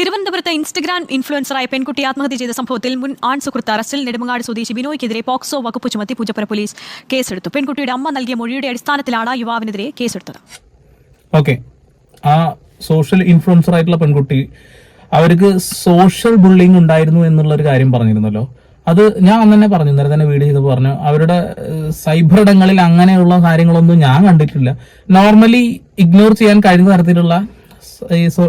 തിരുവനന്തപുരത്ത് ഇൻസ്റ്റഗ്രാം ഇൻഫ്ലുവൻസറായ പെൺകുട്ടി ആത്മഹത്യ ചെയ്ത സംഭവത്തിൽ മുൻ ആൺ സുഹൃത്ത് അറസ്റ്റിൽ നെടുമങ്ങാട് സ്വദേശി ബിനോയ്ക്കെതിരെ പോക്സോ വകുപ്പ് ചുമത്തി പൂജപ്പുര പോലീസ് കേസെടുത്തു. പെൺകുട്ടിയുടെ അമ്മ നൽകിയ മൊഴിയുടെ അടിസ്ഥാനത്തിലാണ് യുവാവിനെതിരെ കേസെടുത്തത്. ഓക്കെ. ആ സോഷ്യൽ ഇൻഫ്ലുവൻസർ ആയിട്ടുള്ള പെൺകുട്ടി അവർക്ക് സോഷ്യൽ ബുള്ളിങ് ഉണ്ടായിരുന്നു എന്നുള്ള ഒരു കാര്യം പറഞ്ഞിരുന്നല്ലോ. അത് ഞാൻ അന്ന് തന്നെ പറഞ്ഞു ഇന്നലെ തന്നെ വീട് ചെയ്ത് പറഞ്ഞു അവരുടെ സൈബറിടങ്ങളിൽ അങ്ങനെയുള്ള കാര്യങ്ങളൊന്നും ഞാൻ കണ്ടിട്ടില്ല. നോർമലി ഇഗ്നോർ ചെയ്യാൻ കഴിയുന്ന തരത്തിലുള്ള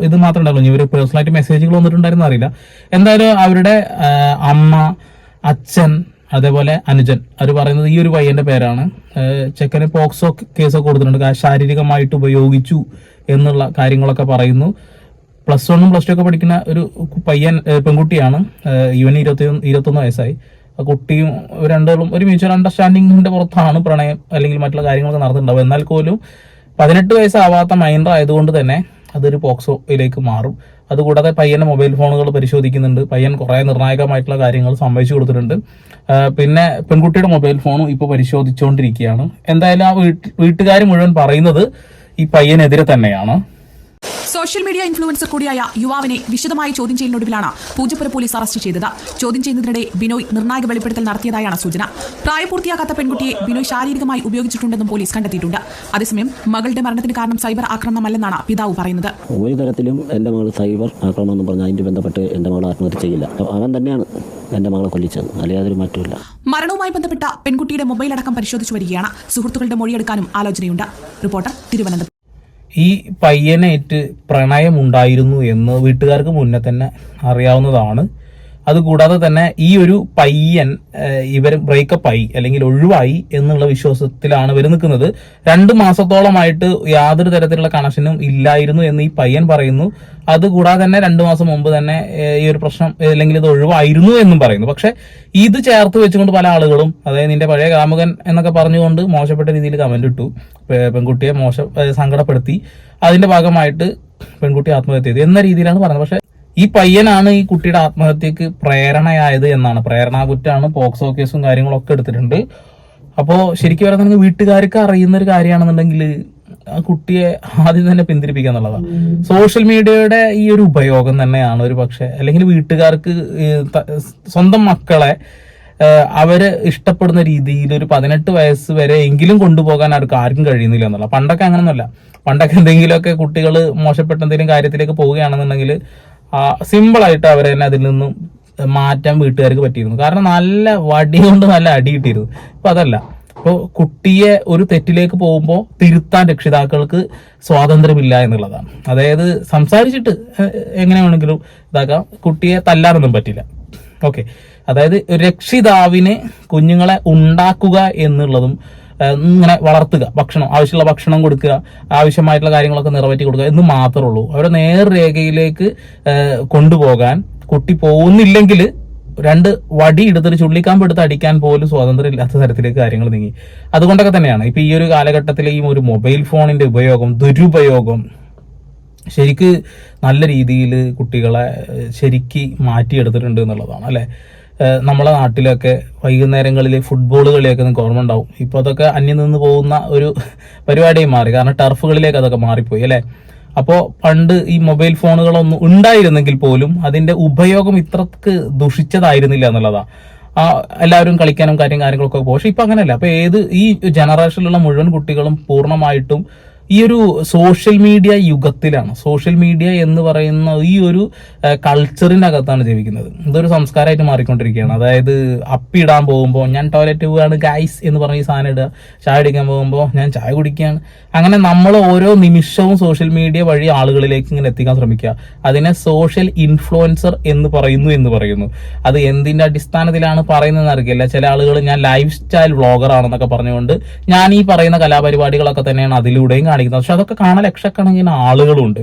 ഇത് മാത്രമേ ഉണ്ടാവുള്ളൂ. ഇവർ പേഴ്സണലായിട്ട് മെസ്സേജുകൾ വന്നിട്ടുണ്ടായിരുന്നു അറിയില്ല. എന്തായാലും അവരുടെ അമ്മ അച്ഛൻ അതേപോലെ അനുജൻ അവർ പറയുന്നത് ഈ ഒരു പയ്യന്റെ പേരാണ്. ചെക്കന് പോക്സോ കേസൊക്കെ കൊടുത്തിട്ടുണ്ട്. കാരണം ശാരീരികമായിട്ട് ഉപയോഗിച്ചു എന്നുള്ള കാര്യങ്ങളൊക്കെ പറയുന്നു. പ്ലസ് വണ്ണും പ്ലസ് ടു ഒക്കെ പഠിക്കുന്ന ഒരു പയ്യൻ പെൺകുട്ടിയാണ്. ഇവന് ഇരുപത്തി ഇരുപത്തൊന്ന് വയസ്സായി. ആ കുട്ടിയും രണ്ടുപേരും ഒരു മ്യൂച്വൽ അണ്ടർസ്റ്റാൻഡിങ്ങിന്റെ പുറത്താണ് പ്രണയം അല്ലെങ്കിൽ മറ്റുള്ള കാര്യങ്ങളൊക്കെ നടന്നിട്ടുണ്ടാവും എന്നാൽ പോലും പതിനെട്ട് വയസ്സാവാത്ത മൈനർ ആയതുകൊണ്ട് തന്നെ അതൊരു പോക്സോയിലേക്ക് മാറും. അതുകൂടാതെ പയ്യന്റെ മൊബൈൽ ഫോണുകൾ പരിശോധിക്കുന്നുണ്ട്. പയ്യൻ കുറേ നിർണായകമായിട്ടുള്ള കാര്യങ്ങൾ സംഭവിച്ചു കൊടുത്തിട്ടുണ്ട്. പിന്നെ പെൺകുട്ടിയുടെ മൊബൈൽ ഫോണും ഇപ്പോൾ പരിശോധിച്ചുകൊണ്ടിരിക്കുകയാണ് എന്തായാലും ആ വീട്ട് വീട്ടുകാർ മുഴുവൻ പറയുന്നത് ഈ പയ്യനെതിരെ തന്നെയാണ്. സോഷ്യൽ മീഡിയ ഇൻഫ്ലുവൻസർ കൂടിയായ യുവാവിനെ വിശദമായി ചോദ്യം ചെയ്യലിനൊടുവിലാണ് പൂജപ്പുര പോലീസ് അറസ്റ്റ് ചെയ്തത്. ചോദ്യം ചെയ്യുന്നതിനിടെ ബിനോയ് നിർണായക വെളിപ്പെടുത്തൽ നടത്തിയതായാണ് സൂചന. പ്രായപൂർത്തിയാകാത്ത പെൺകുട്ടിയെ ബിനോയ് ശാരീരികമായി ഉപയോഗിച്ചിട്ടുണ്ടെന്നും പോലീസ് കണ്ടെത്തിയിട്ടുണ്ട്. അതേസമയം മകളുടെ മരണത്തിന് കാരണം സൈബർ ആക്രമണമല്ലെന്നാണ് പിതാവ് പറയുന്നത്. ഒരു തരത്തിലും എന്റെ മകൾ സൈബർ ആക്രമണം എന്ന് പറഞ്ഞാൽ അതിന്റെ ബന്ധപ്പെട്ട് എന്റെ മകൾ ആത്മഹത്യ ചെയ്യില്ല. അവൻ തന്നെയാണ് എന്റെ മകളെ കൊല്ലിച്ചത്. അല്ലെങ്കിൽ യാതൊരു മാറ്റമില്ല മരണവുമായി ബന്ധപ്പെട്ട പെൺകുട്ടിയുടെ മൊബൈൽ അടക്കം പരിശോധിച്ചു വരികയാണ്. സുഹൃത്തുക്കളുടെ മൊഴിയെടുക്കാനും ആലോചനയുണ്ട്. റിപ്പോർട്ടർ തിരുവനന്തപുരം. ഈ പയ്യനേറ്റ് പ്രണയമുണ്ടായിരുന്നു എന്ന് വീട്ടുകാർക്ക് മുന്നേ തന്നെ അറിയാവുന്നതാണ്. അതുകൂടാതെ തന്നെ ഈ ഒരു പയ്യൻ ഇവർ ബ്രേക്കപ്പ് ആയി അല്ലെങ്കിൽ ഒഴിവായി എന്നുള്ള വിശ്വാസത്തിലാണ് ഇവർ നിൽക്കുന്നത്. രണ്ട് മാസത്തോളമായിട്ട് യാതൊരു തരത്തിലുള്ള കണക്ഷനും ഇല്ലായിരുന്നു എന്ന് ഈ പയ്യൻ പറയുന്നു. അതുകൂടാതെ തന്നെ രണ്ടു മാസം മുമ്പ് തന്നെ ഈ ഒരു പ്രശ്നം അല്ലെങ്കിൽ ഇത് ഒഴിവായിരുന്നു എന്നും പറയുന്നു. പക്ഷെ ഇത് ചേർത്ത് വെച്ചുകൊണ്ട് പല ആളുകളും അതായത് നിന്റെ പഴയ കാമുകൻ എന്നൊക്കെ പറഞ്ഞുകൊണ്ട് മോശപ്പെട്ട രീതിയിൽ കമന്റ് ഇട്ടു. പെൺകുട്ടിയെ മോശം സങ്കടപ്പെടുത്തി. അതിന്റെ ഭാഗമായിട്ട് പെൺകുട്ടി ആത്മഹത്യ ചെയ്തു എന്ന രീതിയിലാണ് പറഞ്ഞത്. പക്ഷെ ഈ പയ്യനാണ് ഈ കുട്ടിയുടെ ആത്മഹത്യക്ക് പ്രേരണയായത് എന്നാണ്. പ്രേരണാകുറ്റാണ് പോക്സോ കേസും കാര്യങ്ങളൊക്കെ എടുത്തിട്ടുണ്ട്. അപ്പോ ശരിക്കും പറയുന്നത് വീട്ടുകാർക്ക് അറിയുന്ന ഒരു കാര്യമാണെന്നുണ്ടെങ്കിൽ ആ കുട്ടിയെ ആദ്യം തന്നെ പിന്തിരിപ്പിക്കുക എന്നുള്ളതാണ് സോഷ്യൽ മീഡിയയുടെ ഈ ഒരു ഉപയോഗം തന്നെയാണ് ഒരു പക്ഷെ അല്ലെങ്കിൽ വീട്ടുകാർക്ക് സ്വന്തം മക്കളെ അവർ ഇഷ്ടപ്പെടുന്ന രീതിയിൽ ഒരു പതിനെട്ട് വയസ്സ് വരെ എങ്കിലും കൊണ്ടുപോകാൻ അവർക്ക് ആർക്കും കഴിയുന്നില്ല എന്നുള്ള പണ്ടൊക്കെ അങ്ങനൊന്നുമല്ല. പണ്ടൊക്കെ എന്തെങ്കിലുമൊക്കെ കുട്ടികൾ മോശപ്പെട്ട എന്തെങ്കിലും കാര്യത്തിലേക്ക് പോവുകയാണെന്നുണ്ടെങ്കിൽ സിമ്പിൾ ആയിട്ട് അവരെ തന്നെ അതിൽ നിന്നും മാറ്റാൻ വീട്ടുകാർക്ക് പറ്റിയിരുന്നു. കാരണം നല്ല വടി കൊണ്ട് നല്ല അടി കിട്ടിയിരുന്നു. അപ്പൊ അതല്ല. ഇപ്പോൾ കുട്ടിയെ ഒരു തെറ്റിലേക്ക് പോകുമ്പോൾ തിരുത്താൻ രക്ഷിതാക്കൾക്ക് സ്വാതന്ത്ര്യമില്ല എന്നുള്ളതാണ്. അതായത് സംസാരിച്ചിട്ട് എങ്ങനെ വേണമെങ്കിലും ഇതാക്കാം. കുട്ടിയെ തല്ലാനൊന്നും പറ്റില്ല. ഓക്കെ. അതായത് രക്ഷിതാവിനെ കുഞ്ഞുങ്ങളെ ഉണ്ടാക്കുക എന്നുള്ളതും ഇങ്ങനെ വളർത്തുക ഭക്ഷണം ആവശ്യമുള്ള ഭക്ഷണം കൊടുക്കുക ആവശ്യമായിട്ടുള്ള കാര്യങ്ങളൊക്കെ നിറവേറ്റി കൊടുക്കുക എന്ന് മാത്രമേ ഉള്ളൂ. അവരെ നേർരേഖയിലേക്ക് രേഖയിലേക്ക് കൊണ്ടുപോകാൻ കുട്ടി പോകുന്നില്ലെങ്കിൽ രണ്ട് വടി എടുത്തൊരു ചുള്ളിക്കാമ്പ് എടുത്ത് അടിക്കാൻ പോലും സ്വാതന്ത്ര്യം ഇല്ലാത്ത തരത്തിലേക്ക് കാര്യങ്ങൾ നീങ്ങി. അതുകൊണ്ടൊക്കെ തന്നെയാണ്. ഇപ്പൊ ഈ ഒരു കാലഘട്ടത്തിൽ ഈ ഒരു മൊബൈൽ ഫോണിന്റെ ഉപയോഗം ദുരുപയോഗം ശരിക്ക് നല്ല രീതിയിൽ കുട്ടികളെ ശരിക്ക് മാറ്റിയെടുത്തിട്ടുണ്ട് എന്നുള്ളതാണ് അല്ലെ? നമ്മളെ നാട്ടിലൊക്കെ വൈകുന്നേരങ്ങളിൽ ഫുട്ബോൾ കളിയൊക്കെ നിങ്ങൾക്ക് ഓർമ്മ ഉണ്ടാവും. ഇപ്പൊ അതൊക്കെ അന്യം നിന്ന് പോകുന്ന ഒരു പരിപാടിയായി മാറി. കാരണം ടർഫുകളിലേക്ക് അതൊക്കെ മാറിപ്പോയി അല്ലേ? അപ്പോൾ പണ്ട് ഈ മൊബൈൽ ഫോണുകളൊന്നും ഉണ്ടായിരുന്നെങ്കിൽ പോലും അതിന്റെ ഉപയോഗം ഇത്രക്ക് ദുഷിച്ചതായിരുന്നില്ല എന്നുള്ളതാ. ആ എല്ലാവരും കളിക്കാനും കാര്യം കാര്യങ്ങളൊക്കെ പോകും പക്ഷെ ഇപ്പൊ അങ്ങനെയല്ല. അപ്പൊ ഏത് ഈ ജനറേഷനിലുള്ള മുഴുവൻ കുട്ടികളും പൂർണമായിട്ടും ഈ ഒരു സോഷ്യൽ മീഡിയ യുഗത്തിലാണ്. സോഷ്യൽ മീഡിയ എന്ന് പറയുന്ന ഈ ഒരു കൾച്ചറിനകത്താണ് ജീവിക്കുന്നത്. ഇതൊരു സംസ്കാരമായിട്ട് മാറിക്കൊണ്ടിരിക്കുകയാണ്. അതായത് അപ്പിടാൻ പോകുമ്പോൾ ഞാൻ ടോയ്ലറ്റ് പോവുകയാണ് ഗൈസ് എന്ന് പറഞ്ഞ് ഈ സാധനം ഇടുക ചായ കുടിക്കാൻ പോകുമ്പോൾ ഞാൻ ചായ കുടിക്കുകയാണ്. അങ്ങനെ നമ്മൾ ഓരോ നിമിഷവും സോഷ്യൽ മീഡിയ വഴി ആളുകളിലേക്ക് ഇങ്ങനെ എത്തിക്കാൻ ശ്രമിക്കുക. അതിനെ സോഷ്യൽ ഇൻഫ്ലുവൻസർ എന്ന് പറയുന്നു എന്ന് പറയുന്നു. അത് എന്തിന്റെ അടിസ്ഥാനത്തിലാണ് പറയുന്നതെന്ന് അറിയില്ല. ചില ആളുകൾ ഞാൻ ലൈഫ് സ്റ്റൈൽ വ്ളോഗർ ആണെന്നൊക്കെ പറഞ്ഞുകൊണ്ട് ഞാൻ ഈ പറയുന്ന കലാപരിപാടികളൊക്കെ തന്നെയാണ് അതിലൂടെയും കാണിക്കുന്നത്. പക്ഷെ അതൊക്കെ കാണാൻ ലക്ഷക്കണക്കിന് ആളുകളുണ്ട്.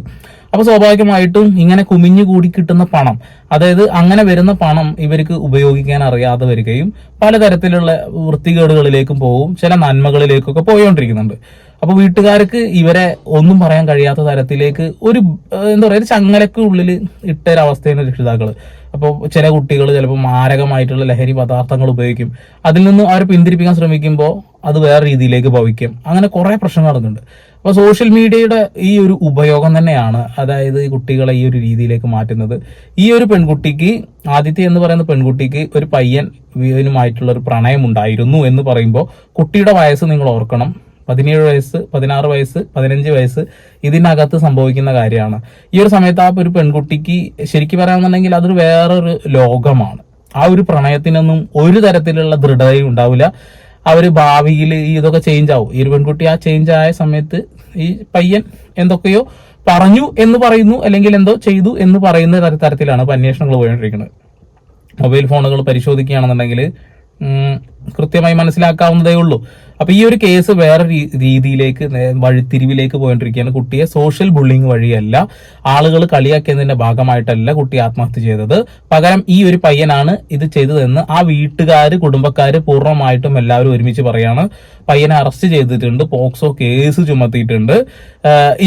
അപ്പൊ സ്വാഭാവികമായിട്ടും ഇങ്ങനെ കുമിഞ്ഞു കൂടി കിട്ടുന്ന പണം അതായത് അങ്ങനെ വരുന്ന പണം ഇവർക്ക് ഉപയോഗിക്കാൻ അറിയാതെ വരികയും പലതരത്തിലുള്ള വൃത്തികേടുകളിലേക്കും പോവും ചില നന്മകളിലേക്കൊക്കെ പോയോണ്ടിരിക്കുന്നുണ്ട്. അപ്പൊ വീട്ടുകാർക്ക് ഇവരെ ഒന്നും പറയാൻ കഴിയാത്ത തരത്തിലേക്ക് ഒരു എന്താ പറയുക ഒരു ചങ്ങലക്ക് ഉള്ളിൽ ഇട്ട ഒരു അവസ്ഥയാണ് രക്ഷിതാക്കൾ. അപ്പോൾ ചില കുട്ടികൾ ചിലപ്പോൾ മാരകമായിട്ടുള്ള ലഹരി പദാർത്ഥങ്ങൾ ഉപയോഗിക്കും. അതിൽ നിന്ന് അവരെ പിന്തിരിപ്പിക്കാൻ ശ്രമിക്കുമ്പോൾ അത് വേറെ രീതിയിലേക്ക് ഭവിക്കും. അങ്ങനെ കുറേ പ്രശ്നങ്ങൾ നടക്കുന്നുണ്ട് അപ്പോൾ സോഷ്യൽ മീഡിയയുടെ ഈ ഒരു ഉപയോഗം തന്നെയാണ് അതായത് ഈ കുട്ടികളെ ഈ ഒരു രീതിയിലേക്ക് മാറ്റുന്നത്. ഈ ഒരു പെൺകുട്ടിക്ക് ആദിത്യ എന്ന് പറയുന്ന പെൺകുട്ടിക്ക് ഒരു പയ്യൻ വീവനുമായിട്ടുള്ള ഒരു പ്രണയം ഉണ്ടായിരുന്നു എന്ന് പറയുമ്പോൾ കുട്ടിയുടെ വയസ്സ് നിങ്ങൾ ഓർക്കണം. പതിനേഴ് വയസ്സ് പതിനാറ് വയസ്സ് പതിനഞ്ച് വയസ്സ് ഇതിനകത്ത് സംഭവിക്കുന്ന കാര്യമാണ്. ഈ ഒരു സമയത്ത് ആ ഒരു പെൺകുട്ടിക്ക് ശരിക്കും പറയാമെന്നുണ്ടെങ്കിൽ അതൊരു വേറൊരു ലോകമാണ്. ആ ഒരു പ്രണയത്തിനൊന്നും ഒരു തരത്തിലുള്ള ദൃഢതയും ഉണ്ടാവില്ല. അവർ ഭാവിയിൽ ഇതൊക്കെ ചേഞ്ച് ആവും. ഈ ഒരു പെൺകുട്ടി ആ ചേഞ്ച് ആയ സമയത്ത് ഈ പയ്യൻ എന്തൊക്കെയോ പറഞ്ഞു എന്ന് പറയുന്നു അല്ലെങ്കിൽ എന്തോ ചെയ്തു എന്ന് പറയുന്ന തര- തരത്തിലാണ് ഇപ്പൊ അന്വേഷണങ്ങൾ പോയിക്കൊണ്ടിരിക്കുന്നത്. മൊബൈൽ ഫോണുകൾ പരിശോധിക്കുകയാണെന്നുണ്ടെങ്കിൽ കൃത്യമായി മനസ്സിലാക്കാവുന്നതേ ഉള്ളൂ. അപ്പൊ ഈ ഒരു കേസ് വേറെ രീതിയിലേക്ക് വഴിത്തിരിവിലേക്ക് പോയിട്ടിരിക്കുകയാണ് കുട്ടിയെ. സോഷ്യൽ ബുള്ളിങ് വഴിയല്ല ആളുകൾ കളിയാക്കിയതിന്റെ ഭാഗമായിട്ടല്ല കുട്ടി ആത്മഹത്യ ചെയ്തത്. പകരം ഈ ഒരു പയ്യനാണ് ഇത് ചെയ്തതെന്ന് ആ വീട്ടുകാര് കുടുംബക്കാർ പൂർണമായിട്ടും എല്ലാവരും ഒരുമിച്ച് പറയാണ്. പയ്യനെ അറസ്റ്റ് ചെയ്തിട്ടുണ്ട് പോക്സോ കേസ് ചുമത്തിയിട്ടുണ്ട്.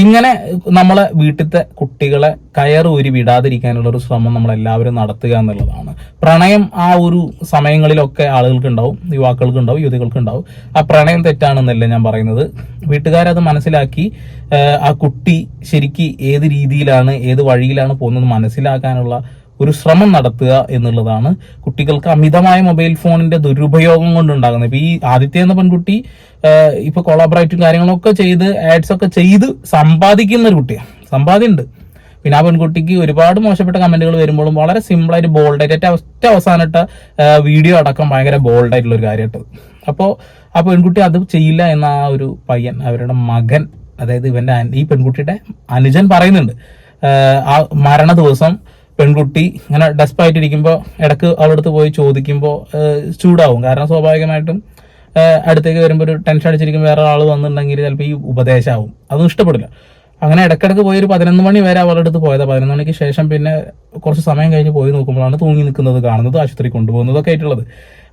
ഇങ്ങനെ നമ്മളെ വീട്ടിലത്തെ കുട്ടികളെ കയറൂരി വിടാതിരിക്കാനുള്ള ഒരു ശ്രമം നമ്മൾ എല്ലാവരും നടത്തുക എന്നുള്ളതാണ്. പ്രണയം ആ ഒരു സമയങ്ങളിലൊക്കെ ആളുകൾക്ക് ഉണ്ടാവും യുവാക്കൾക്ക് ഉണ്ടാവും യുവതികൾക്ക് ഉണ്ടാവും ആ പ്രണയം തെറ്റാണെന്നല്ല ഞാൻ പറയുന്നത്. വീട്ടുകാരത് മനസ്സിലാക്കി ആ കുട്ടി ശരിക്ക് ഏത് രീതിയിലാണ് ഏത് വഴിയിലാണ് പോകുന്നത് മനസ്സിലാക്കാനുള്ള ഒരു ശ്രമം നടത്തുക എന്നുള്ളതാണ് കുട്ടികൾക്ക് അമിതമായ മൊബൈൽ ഫോണിന്റെ ദുരുപയോഗം കൊണ്ടുണ്ടാകുന്നത്. ഇപ്പൊ ഈ ആദിത്യ എന്ന പെൺകുട്ടി ഇപ്പൊ കൊളാബറേറ്റും കാര്യങ്ങളൊക്കെ ചെയ്ത് ആഡ്സ് ഒക്കെ ചെയ്ത് സമ്പാദിക്കുന്ന ഒരു കുട്ടിയാണ് സമ്പാദ്യമുണ്ട് പിന്നെ ആ പെൺകുട്ടിക്ക് ഒരുപാട് മോശപ്പെട്ട കമന്റുകൾ വരുമ്പോഴും വളരെ സിമ്പിൾ ആയിട്ട് ബോൾഡ് ആയിട്ട് ഏറ്റവും ഒറ്റ അവസാനട്ട വീഡിയോ അടക്കം ഭയങ്കര ബോൾഡ് ആയിട്ടുള്ള ഒരു കാര്യമായിട്ട്. അപ്പോൾ ആ പെൺകുട്ടി അത് ചെയ്യില്ല എന്ന ആ ഒരു പയ്യൻ അവരുടെ മകൻ അതായത് ഇവന്റെ ഈ പെൺകുട്ടിയുടെ അനുജൻ പറയുന്നുണ്ട്. ആ മരണ ദിവസം പെൺകുട്ടി ഇങ്ങനെ ഡെസ്പായിട്ടിരിക്കുമ്പോൾ ഇടയ്ക്ക് അവളുടെ പോയി ചോദിക്കുമ്പോൾ ചൂടാവും. കാരണം സ്വാഭാവികമായിട്ടും അടുത്തേക്ക് വരുമ്പോൾ ഒരു ടെൻഷൻ അടിച്ചിരിക്കും വേറെ ആൾ വന്നിട്ടുണ്ടെങ്കിൽ ചിലപ്പോൾ ഈ ഉപദേശമാവും അതൊന്നും ഇഷ്ടപ്പെടില്ല. അങ്ങനെ ഇടക്കിടക്ക് പോയി ഒരു പതിനൊന്ന് മണി വരെ അവളുടെ അടുത്ത് പോയത്. പതിനൊന്ന് മണിക്ക് ശേഷം പിന്നെ കുറച്ച് സമയം കഴിഞ്ഞ് പോയി നോക്കുമ്പോഴാണ് തൂങ്ങി നിൽക്കുന്നത് കാണുന്നത് ആശുപത്രി കൊണ്ടുപോകുന്നതൊക്കെ ആയിട്ടുള്ളത്.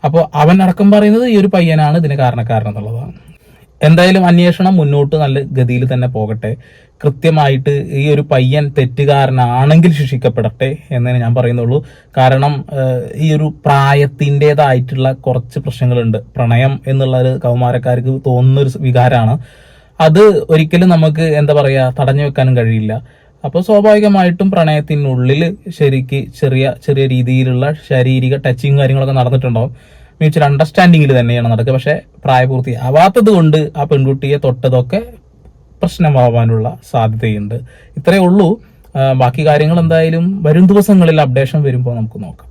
അപ്പോൾ അവൻ അടക്കം പറയുന്നത് ഈ ഒരു പയ്യനാണ് ഇതിന് കാരണക്കാരൻ എന്നുള്ളതാണ് എന്തായാലും അന്വേഷണം മുന്നോട്ട് നല്ല ഗതിയിൽ തന്നെ പോകട്ടെ. കൃത്യമായിട്ട് ഈ ഒരു പയ്യൻ തെറ്റുകാരനാണെങ്കിൽ ശിക്ഷിക്കപ്പെടട്ടെ എന്നേ ഞാൻ പറയുന്നുള്ളൂ. കാരണം ഈ ഒരു പ്രായത്തിന്റെതായിട്ടുള്ള കുറച്ച് പ്രശ്നങ്ങളുണ്ട്. പ്രണയം എന്നുള്ള ഒരു കൗമാരക്കാർക്ക് തോന്നുന്നൊരു വികാരമാണ്. അത് ഒരിക്കലും നമുക്ക് എന്താ പറയുക തടഞ്ഞു വെക്കാനും കഴിയില്ല. അപ്പോൾ സ്വാഭാവികമായിട്ടും പ്രണയത്തിനുള്ളിൽ ശരിക്ക് ചെറിയ ചെറിയ രീതിയിലുള്ള ശാരീരിക ടച്ചിങ് കാര്യങ്ങളൊക്കെ നടന്നിട്ടുണ്ടാവും. മ്യൂച്വൽ അണ്ടർസ്റ്റാൻഡിങ്ങിൽ തന്നെയാണ് നടക്കുക. പക്ഷെ പ്രായപൂർത്തിയാവാത്തത് കൊണ്ട് ആ പെൺകുട്ടിയെ തൊട്ടതൊക്കെ പ്രശ്നമാവാനുള്ള സാധ്യതയുണ്ട്. ഇത്രയേ ഉള്ളൂ. ബാക്കി കാര്യങ്ങൾ എന്തായാലും വരും ദിവസങ്ങളിൽ അപ്ഡേഷൻ വരുമ്പോൾ നമുക്ക് നോക്കാം.